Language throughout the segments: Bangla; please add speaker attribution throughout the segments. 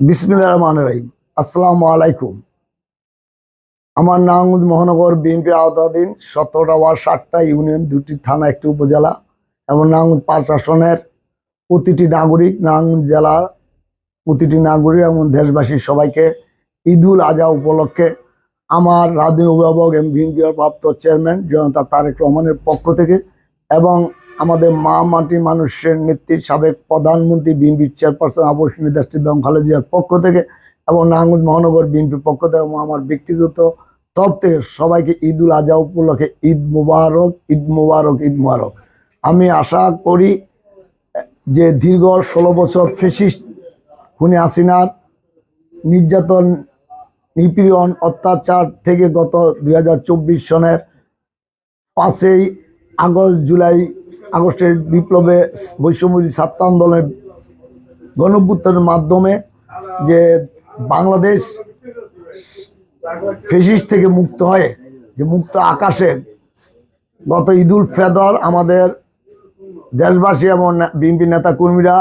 Speaker 1: বিসমিল্লাহ রহমান রহিম। আসসালামু আলাইকুম। আমার নারায়ণগঞ্জ মহানগর বিএনপির আওতাধীন সতেরোটা ওয়ার্ড ষাটটা ইউনিয়ন, দুটি থানা, একটি উপজেলা এবং নারায়ণগঞ্জ পাঁচ আসনের প্রতিটি নাগরিক নারায়ণগঞ্জ জেলার প্রতিটি নাগরিক এবং দেশবাসীর সবাইকে ঈদুল আজহা উপলক্ষে আমার রাজনীতি অভিভাবক এবং বিএনপির প্রাপ্ত চেয়ারম্যান জনতা তারেক রহমানের পক্ষ থেকে এবং আমাদের মা মাটি মানুষের নেত্রীর সাবেক প্রধানমন্ত্রী বিএনপির চেয়ারপারসন আবর্ষণী দেশটি বেগম খালেজিয়ার পক্ষ থেকে এবং নারায়ণগঞ্জ মহানগর বিএনপির পক্ষ থেকে এবং আমার ব্যক্তিগত তরফ থেকে সবাইকে ঈদুল আজহা উপলক্ষে ঈদ মুবারক ঈদ মুবারক ঈদ মুবারক। আমি আশা করি যে দীর্ঘ ষোলো বছর ফেসিস্ট খুনি হাসিনার নির্যাতন, নিপীড়ন, অত্যাচার থেকে গত দু হাজার চব্বিশ সনের পাঁচই আগস্ট, জুলাই, আগস্টের বিপ্লবে বৈষম্যী ছাত্র আন্দোলনের গণভ্যুত্থানের মাধ্যমে যে বাংলাদেশ ফেসিস থেকে মুক্ত হয়ে, যে মুক্ত আকাশে গত ঈদুল ফেদর আমাদের দেশবাসী এবং বিএনপি নেতা কর্মীরা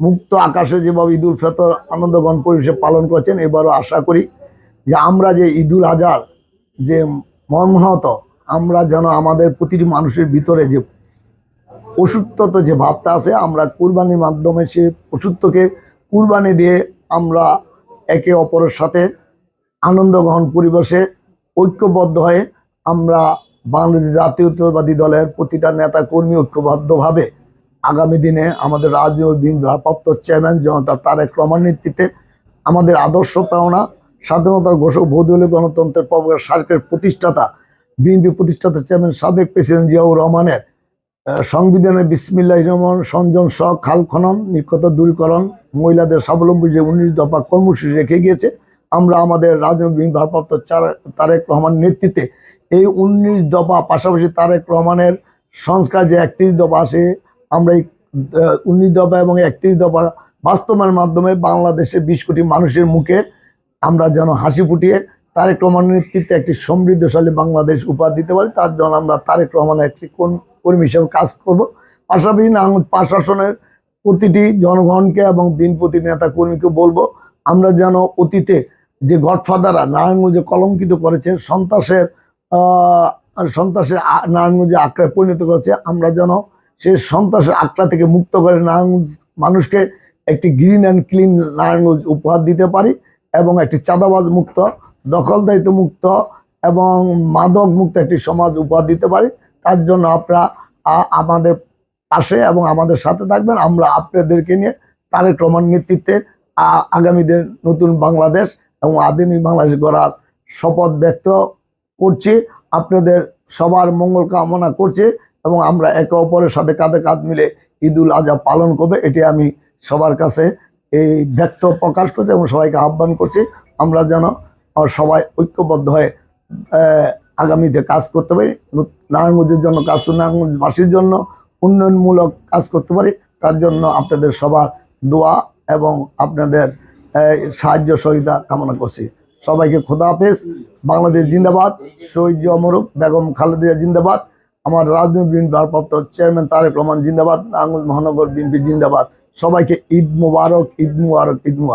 Speaker 1: মুক্ত আকাশে যেভাবে ঈদুল ফেতর আনন্দগণ পরিবেশে পালন করেছেন, এবারও আশা করি যে আমরা যে ঈদুল আজহার যে মর্মহত আমরা যেন আমাদের প্রতিটি মানুষের ভিতরে যে পশুত্বত যে ভাবটা আছে, আমরা কুরবানির মাধ্যমে সে পশুত্বকে কুরবানি দিয়ে আমরা একে অপরের সাথে আনন্দ গ্রহণ পরিবেশে ঐক্যবদ্ধ হয়ে আমরা বাংলাদেশ জাতীয়তাবাদী দলের প্রতিটা নেতা কর্মী ঐক্যবদ্ধভাবে আগামী দিনে আমাদের বিন ভারপ্রাপ্ত চেয়ারম্যান জনতা তারেক রহমান আমাদের আদর্শ প্রেরণা, স্বাধীনতার ঘোষক বহুদলীয় গণতন্ত্রের প্রবর্তক সার্কের প্রতিষ্ঠাতা বিএনপি প্রতিষ্ঠাতা চেয়ারম্যান সাবেক প্রেসিডেন্ট জিয়াউর রহমানের আহ, সংবিধানের বিসমিল্লাহ রহমান সঞ্জন স খাল খনন নিকট দূরীকরণ মহিলাদের স্বাবলম্বী যে উনিশ দফা কর্মসূচি রেখে গিয়েছে আমরা আমাদের রাজনৈতিক ভারপ্রাপ্ত তারেক রহমান নেতৃত্বে এই উনিশ দফা পাশাপাশি তারেক রহমানের সংস্কার যে একত্রিশ দফা আসে আমরা এই উনিশ দফা এবং একত্রিশ দফা বাস্তবায়নের মাধ্যমে বাংলাদেশের বিশ কোটি মানুষের মুখে আমরা যেন হাসি ফুটিয়ে তারেক রহমানের নেতৃত্বে একটি সমৃদ্ধশালী বাংলাদেশ উপহার দিতে পারি। তার জন্য আমরা তারেক রহমানের একটি কোন কর্মী হিসেবে কাজ করব। পাশাপাশি নারায়ণগঞ্জ প্রশাসনের প্রতিটি জনগণকে এবং বিনপতি নেতা কর্মীকে বলব, আমরা যেন অতীতে যে গডফাদাররা নারায়ণগঞ্জে কলঙ্কিত করেছে, সন্ত্রাসের সন্ত্রাসের নারায়ণগঞ্জে আঁকড়ায় পরিণত করেছে, আমরা যেন সে সন্ত্রাসের আঁকড়া থেকে মুক্ত করে নারায়ণগঞ্জ মানুষকে একটি গ্রিন অ্যান্ড ক্লিন নারায়ণগঞ্জ উপহার দিতে পারি এবং একটি চাঁদাবাজ মুক্ত দখলদারিত্ব মুক্ত এবং মাদক মুক্ত একটি সমাজ উপহার দিতে পারি। তার জন্য আপনারা আমাদের পাশে এবং আমাদের সাথে থাকবেন। আমরা আপনাদেরকে নিয়ে তারেক রহমান নেতৃত্বে আগামীদের নতুন বাংলাদেশ এবং আধুনিক বাংলাদেশ গড়ার শপথ ব্যক্ত করছি। আপনাদের সবার মঙ্গল কামনা করছি এবং আমরা একে অপরের সাথে কাঁধে কাঁধ মিলে ঈদুল আজহা পালন করবে। এটি আমি সবার কাছে এই ব্যক্ত প্রকাশ করছি এবং সবাইকে আহ্বান করছি। আমরা যেন সবাই ঐক্যবদ্ধ হয়ে আগামীতে কাজ করতে পারি। নারায়ণগঞ্জের জন্য কাজ করি, নারায়ণগঞ্জবাসীর জন্য উন্নয়নমূলক কাজ করতে পারি। তার জন্য আপনাদের সবার দোয়া এবং আপনাদের সাহায্য সহিতা কামনা করছি। সবাইকে খোদা হাফেজ। বাংলাদেশ জিন্দাবাদ। শহীদ অমরুক বেগম খালেদিয়া জিন্দাবাদ। আমার রাজনৈতিক বিএনপি ভারপ্রাপ্ত চেয়ারম্যান তারেক রহমান জিন্দাবাদ। নারায়ণগঞ্জ মহানগর বিএনপি জিন্দাবাদ। সবাইকে ঈদ মুবারক ঈদ মুবারক ঈদ মুবারক।